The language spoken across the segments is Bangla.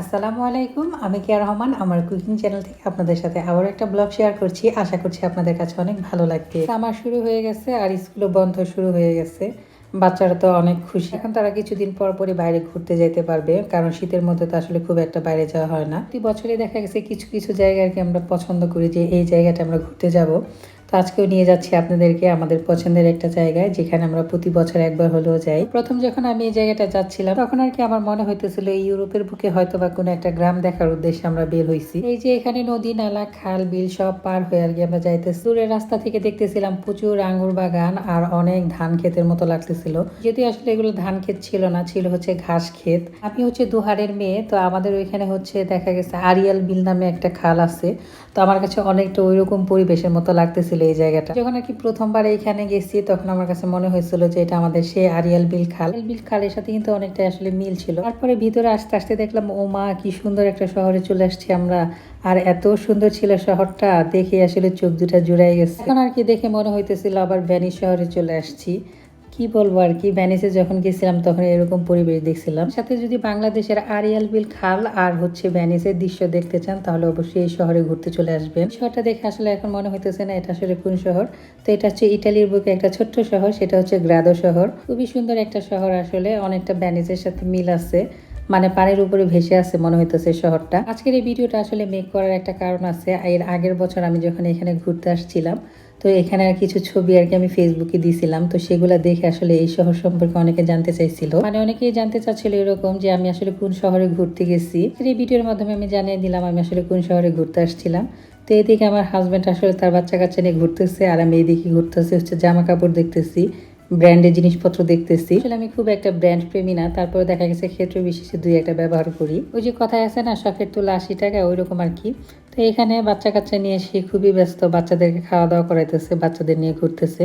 আসসালামু আলাইকুম, আমি কেয়া রহমান, আমার কুকিং চ্যানেল থেকে আপনাদের সাথে আবার একটা ব্লগ শেয়ার করছি। আশা করছি আপনাদের কাছে অনেক ভালো লাগবে। আমার শুরু হয়ে গেছে আর স্কুলও বন্ধ শুরু হয়ে গেছে। বাচ্চারা তো অনেক খুশি। এখন তারা কিছুদিন পর পরই বাইরে ঘুরতে যেতে পারবে, কারণ শীতের মধ্যে তো আসলে খুব একটা বাইরে যাওয়া হয় না। প্রতি বছরে দেখা গেছে কিছু কিছু জায়গা আর কি আমরা পছন্দ করি যে এই জায়গাটা আমরা ঘুরতে যাব। তো আজকেও নিয়ে যাচ্ছি আপনাদেরকে আমাদের পছন্দের একটা জায়গায়, যেখানে আমরা প্রতি বছর একবার হলেও যাই। প্রথম যখন আমি এই জায়গাটা যাচ্ছিলাম, তখন আর কি আমার মনে হইতেছিল ইউরোপের বুকে হয়তো বা কোনো একটা গ্রাম দেখার উদ্দেশ্যে আমরা বের হয়েছি এই যে এখানে নদী, নালা, খাল, বিল সব পার হয়ে আর কি আমরা যাইতেছি। দূরের রাস্তা থেকে দেখতেছিলাম প্রচুর আঙ্গুর বাগান আর অনেক ধান ক্ষেতের মতো লাগতেছিল। যদি আসলে এগুলো ধান ক্ষেত ছিল না, ছিল হচ্ছে ঘাস ক্ষেত। আমি হচ্ছে দুহারের মেয়ে, তো আমাদের ওইখানে হচ্ছে দেখা গেছে আরিয়াল বিল নামে একটা খাল আছে। তো আমার কাছে অনেকটা ওইরকম পরিবেশের মতো লাগতেছিল। এই জায়গাটা। যখন আর কি প্রথমবার এইখানে গেছি, তখন আমার কাছে মনে হয়েছিল যে এটা আমাদের সে আরিয়াল বিল খাল। বিল খালের সাথে কিন্তু অনেকটা আসলে মিল ছিল। তারপরে ভিতরে আসতে আসতে দেখলাম, ও মা, কি সুন্দর একটা শহরে চলে আসছি আমরা। আর এত সুন্দর ছিল শহরটা, দেখে আসলে চোখ দুটা জুড়াই গেছে। এখন আর কি দেখে মনে হইতেছিল আবার ভ্যানিস শহরে চলে আসছি। কি বলব আর কি? ভ্যানিসে যখন গেছিলাম তখন এরকম পরিবেশ দেখছিলাম। সাথে যদি বাংলাদেশের আরিয়াল বিল খাল আর হচ্ছে ভ্যানিসের দৃশ্য দেখতে চান, তাহলে অবশ্যই এই শহরে ঘুরতে চলে আসবেন। শহরটা দেখে আসলে এখন মনে হইতেছে না এটা আসলে কোন শহর। তো এটা হচ্ছে ইটালির বুকে একটা ছোট্ট শহর, সেটা হচ্ছে গ্রাদো শহর। খুবই সুন্দর একটা শহর আসলে, অনেকটা ভ্যানিসের সাথে মিল আছে। মানে পানির উপরে ভেসে আছে মনে হইতেছে শহরটা। আজকের এই ভিডিওটা আসলে মেক করার একটা কারণ আছে। এর আগের বছর আমি যখন এখানে ঘুরতে আসছিলাম তো এখানে আর কিছু ছবি আর কি আমি ফেসবুকে দিয়েছিলাম তো সেগুলো দেখে আসলে এই শহর সম্পর্কে অনেকে জানতে চাইছিল। মানে অনেকেই জানতে চাচ্ছিল এরকম যে আমি আসলে কোন শহরে ঘুরতে গেছি। এই ভিডিওর মাধ্যমে আমি জানিয়ে দিলাম আমি আসলে কোন শহরে ঘুরতে আসছিলাম। তো এদিকে আমার হাজব্যান্ড আসলে তার বাচ্চা কাচ্চা নিয়ে ঘুরতেছে আর আমি এদিকে ঘুরতেছি, হচ্ছে জামা কাপড় দেখতেছি ব্র্যান্ডের জিনিসপত্র দেখতেছি। আসলে আমি খুব একটা ব্র্যান্ড প্রেমী না, তারপরে দেখা গেছে ক্ষেত্র বিশেষে দুই একটা ব্যবহার করি। ওই যে কথায় আছে না, শখের তোলা আশি টাকা ওই রকম আর কি। তো এখানে বাচ্চা কাচ্চা নিয়ে সে খুবই ব্যস্ত। বাচ্চাদেরকে খাওয়া দাওয়া করাইতেছে, বাচ্চাদের নিয়ে ঘুরতেছে।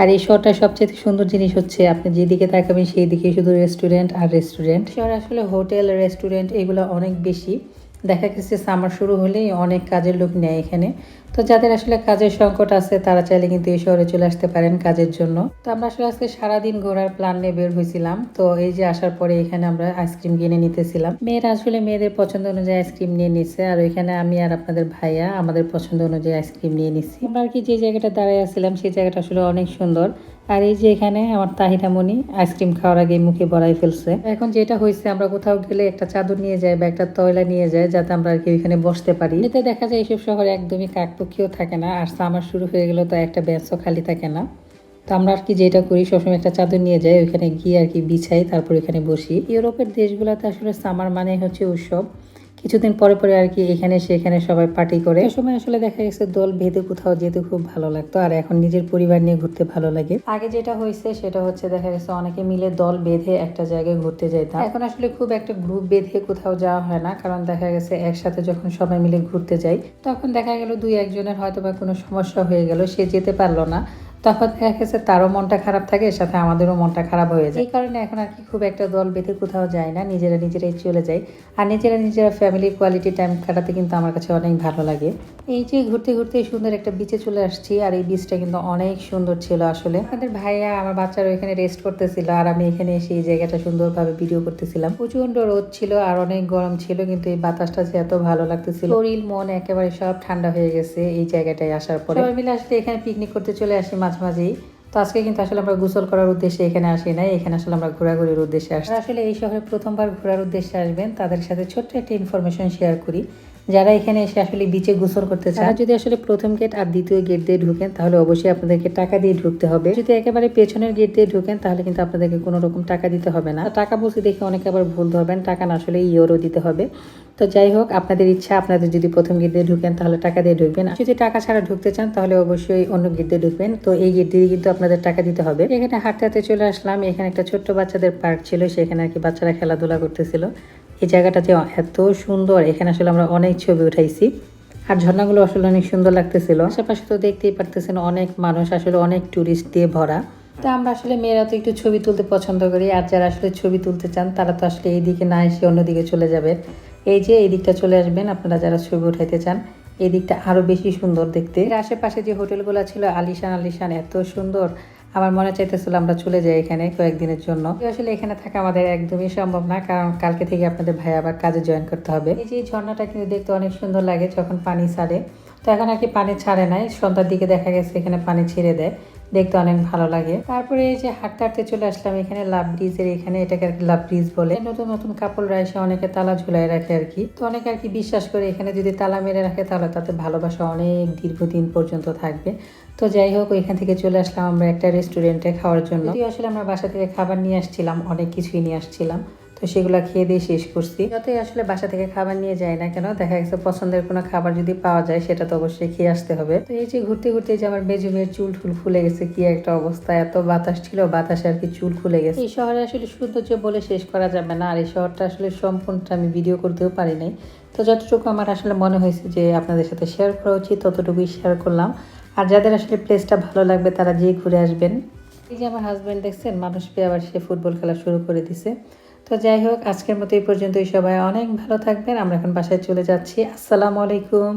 আর এই শহরটা সবচেয়ে সুন্দর জিনিস হচ্ছে, আপনি যেদিকে তাকাবেন সেই দিকে শুধু রেস্টুরেন্ট আর রেস্টুরেন্ট শহর আসলে হোটেল রেস্টুরেন্ট এগুলো অনেক বেশি। দেখা গেছে সামার শুরু হলেই অনেক কাজের লোক নেয় এখানে। তো যাদের আসলে কাজের সংকট আছে, তারা চাইলে কিন্তু এই শহরে চলে আসতে পারেন কাজের জন্য। তো আমরা আসলে আজকে সারাদিন ঘোরার প্ল্যান নিয়ে বের হয়েছিলাম। তো এই যে আসার পরে এখানে আমরা আইসক্রিম কিনে নিতেছিলাম। মেয়েরা আসলে মেয়েদের পছন্দ অনুযায়ী আইসক্রিম নিয়ে নিচ্ছে আর ওইখানে আমি আর আপনাদের ভাইয়া আমাদের পছন্দ অনুযায়ী আইসক্রিম নিয়ে নিচ্ছি আমরা আর কি যে জায়গাটা দাঁড়ায় আসছিলাম সেই জায়গাটা আসলে অনেক সুন্দর। আর এই যে এখানে আমার তাহিরামণি আইসক্রিম খাওয়ার আগে মুখে বড়াই ফেলছে। এখন যেটা হয়েছে, আমরা কোথাও গেলে একটা চাদর নিয়ে যাই বা একটা তয়লা নিয়ে যাই, যাতে আমরা আর কি ওইখানে বসতে পারি। এতে দেখা যায় এইসব শহরে একদমই কাকপক্ষীও থাকে না, আর সামার শুরু হয়ে গেলে তো একটা বেঞ্চও খালি থাকে না। তো আমরা আর কি যেটা করি, সবসময় একটা চাদর নিয়ে যাই, ওইখানে গিয়ে আর কি বিছাই, তারপর এখানে বসি। ইউরোপের দেশগুলোতে আসলে সামার মানে হচ্ছে উৎসব। কিছুদিন পরে পরে আর কি এখানে সেখানে সবাই পার্টি করে। সময় আসলে দেখা গেছে দল বেঁধে কোথাও যেতে খুব ভালো লাগতো। আর এখন নিজের পরিবার নিয়ে ঘুরতে ভালো লাগে। আগে যেটা হয়েছে সেটা হচ্ছে দেখা গেছে অনেকে মিলে দল বেঁধে একটা জায়গায় ঘুরতে যেতাম এখন আসলে খুব একটা গ্রুপ বেঁধে কোথাও যাওয়া হয় না। কারণ দেখা গেছে একসাথে যখন সবাই মিলে ঘুরতে যাই তখন দেখা গেল দুই একজনের হয়তো বা কোনো সমস্যা হয়ে গেল সে যেতে পারল না। তখন দেখা গেছে তারও মনটা খারাপ থাকে, এর সাথে আমাদেরও মনটা খারাপ হয়ে যায়। এই কারণে এখন আর কি খুব একটা দল বেঁধে কোথাও যায় না, নিজেরা নিজেরাই চলে যায়। আর নিজেরা নিজেরা ফ্যামিলি কোয়ালিটি টাইম কাটাতে কিন্তু আমার কাছে অনেক ভালো লাগে। এই যে ঘুরতে ঘুরতে সুন্দর একটা বিচে চলে আসছি আর এই বিচটা কিন্তু অনেক সুন্দর ছিল আসলে। আমাদের ভাইয়া আমার বাচ্চারা এখানে রেস্ট করতেছিল আর আমি এখানে এসে এই জায়গাটা সুন্দরভাবে ভিডিও করতেছিলাম। প্রচণ্ড রোদ ছিল আর অনেক গরম ছিল কিন্তু এই বাতাসটা যে এত ভালো লাগতেছিল। শরীর মন একেবারে সব ঠান্ডা হয়ে গেছে এই জায়গাটায় আসার পরে। সবাই মিলে আসলে এখানে পিকনিক করতে চলে আসি মাঝে মাঝেই। তো আজকে কিন্তু আসলে আমরা গোসল করার উদ্দেশ্যে এখানে আসি নাই এখানে আসলে আমরা ঘোরাঘুরির উদ্দেশ্যে আসি আসলে এই শহরে প্রথমবার ঘোরার উদ্দেশ্যে আসবেন তাদের সাথে ছোট্ট একটা ইনফরমেশন শেয়ার করি। যারা এখানে এসে আসলে বিচে গোসল করতে চান যদি আসলে প্রথম গেট আর দ্বিতীয় গেট দিয়ে ঢুকেন, তাহলে অবশ্যই আপনাদেরকে টাকা দিয়ে ঢুকতে হবে। যদি একেবারে পেছনের গেট দিয়ে ঢুকেন, তাহলে কিন্তু আপনাদেরকে কোনো রকম টাকা দিতে হবে না। টাকা বলতে দেখে অনেকে আবার ভুল ধরবেন, টাকা না আসলে ইউরো দিতে হবে। তো যাই হোক, আপনাদের ইচ্ছা, আপনাদের যদি প্রথম গেট দিয়ে ঢুকেন, তাহলে টাকা দিয়ে ঢুকবেন। আর যদি টাকা ছাড়া ঢুকতে চান, তাহলে অবশ্যই অন্য গেট দিয়ে ঢুকবেন। তো এই গেট দিয়ে কিন্তু আপনাদের টাকা দিতে হবে। এখানে হাঁটতে হাঁটতে চলে আসলাম। এখানে একটা ছোট্ট বাচ্চাদের পার্ক ছিল, সেখানে আর কি বাচ্চারা খেলাধুলা করতেছিল। এই জায়গাটা যে এত সুন্দর, এখানে আসলে আমরা অনেক ছবি উঠাইছি। আর ঝর্ণাগুলো আসলে অনেক সুন্দর লাগতেছিল। আশেপাশে তো দেখতেই পারতেছেন অনেক মানুষ, আসলে অনেক টুরিস্ট দিয়ে ভরা। তা আমরা আসলে মেয়েরা তো একটু ছবি তুলতে পছন্দ করি, আর যারা আসলে ছবি তুলতে চান, তারা তো আসলে এই দিকে না এসে অন্যদিকে চলে যাবে। এই যে এই দিকটা চলে আসবেন, আপনারা যারা ছবি উঠাইতে চান, এই দিকটা আরও বেশি সুন্দর দেখতে। আশেপাশে যে হোটেলগুলো ছিল, আলিশান আলিশান, এত সুন্দর। আমার মনে চাইতেছিল আমরা চলে যাই এখানে কয়েকদিনের জন্য। আসলে এখানে থাকা আমাদের একদমই সম্ভব না, কারণ কালকে থেকে আপনাদের ভাই আবার কাজে জয়েন করতে হবে। এই যে ঝর্ণাটা কিন্তু দেখতে অনেক সুন্দর লাগে যখন পানি ছাড়ে। তো এখন আর কি পানি ছাড়ে নাই, সন্ধ্যার দিকে দেখা গেছে এখানে পানি ছেড়ে দেয়। দেখতে অনেক ভালো লাগে। তারপরে এই যে হাঁটতে হাঁটতে চলে আসলাম, এখানে লাভ ব্রিজের এখানে এটাকে আর লাভ ব্রিজ বলে। নতুন নতুন কাপড়রা এসে অনেকে তালা ঝুলাই রাখে আর কি। তো অনেকে আর কি বিশ্বাস করে এখানে যদি তালা মেরে রাখে, তাহলে তাতে ভালোবাসা অনেক দীর্ঘদিন পর্যন্ত থাকবে। তো যাই হোক, ওইখান থেকে চলে আসলাম আমরা একটা রেস্টুরেন্টে খাওয়ার জন্য। আসলে আমরা বাসা থেকে খাবার নিয়ে আসছিলাম, অনেক কিছুই নিয়ে আসছিলাম। তো সেগুলো খেয়ে দিয়ে শেষ করছি। যতই আসলে বাসা থেকে খাবার নিয়ে যাই না কেন, দেখা গেছে পছন্দের কোনো খাবার যদি পাওয়া যায়, সেটা তো অবশ্যই খেয়ে আসতে হবে। তো এই যে ঘুরতে ঘুরতে যে আমার বেজু মেয়ের চুল টুল ফুলে গেছে, কি একটা অবস্থা, এত বাতাস ছিল, বাতাসে আর কি চুল খুলে গেছে। এই শহরে আসলে সৌন্দর্য বলে শেষ করা যাবে না, আর এই শহরটা আসলে সম্পূর্ণটা আমি ভিডিও করতেও পারি নাই। তো যতটুকু আমার আসলে মনে হয়েছে যে আপনাদের সাথে শেয়ার করা উচিত, ততটুকুই শেয়ার করলাম। আর যাদের আসলে প্লেসটা ভালো লাগবে, তারা যেয়ে ঘুরে আসবেন। এই যে আমার হাজব্যান্ড দেখছেন, মানুষ পেয়ে আবার সে ফুটবল খেলা শুরু করে দিছে। তো যাই হোক, আজকের মতো এই পর্যন্তই। সবাই অনেক ভালো থাকবেন। আমরা এখন বাসায় চলে যাচ্ছি। আসসালামু আলাইকুম।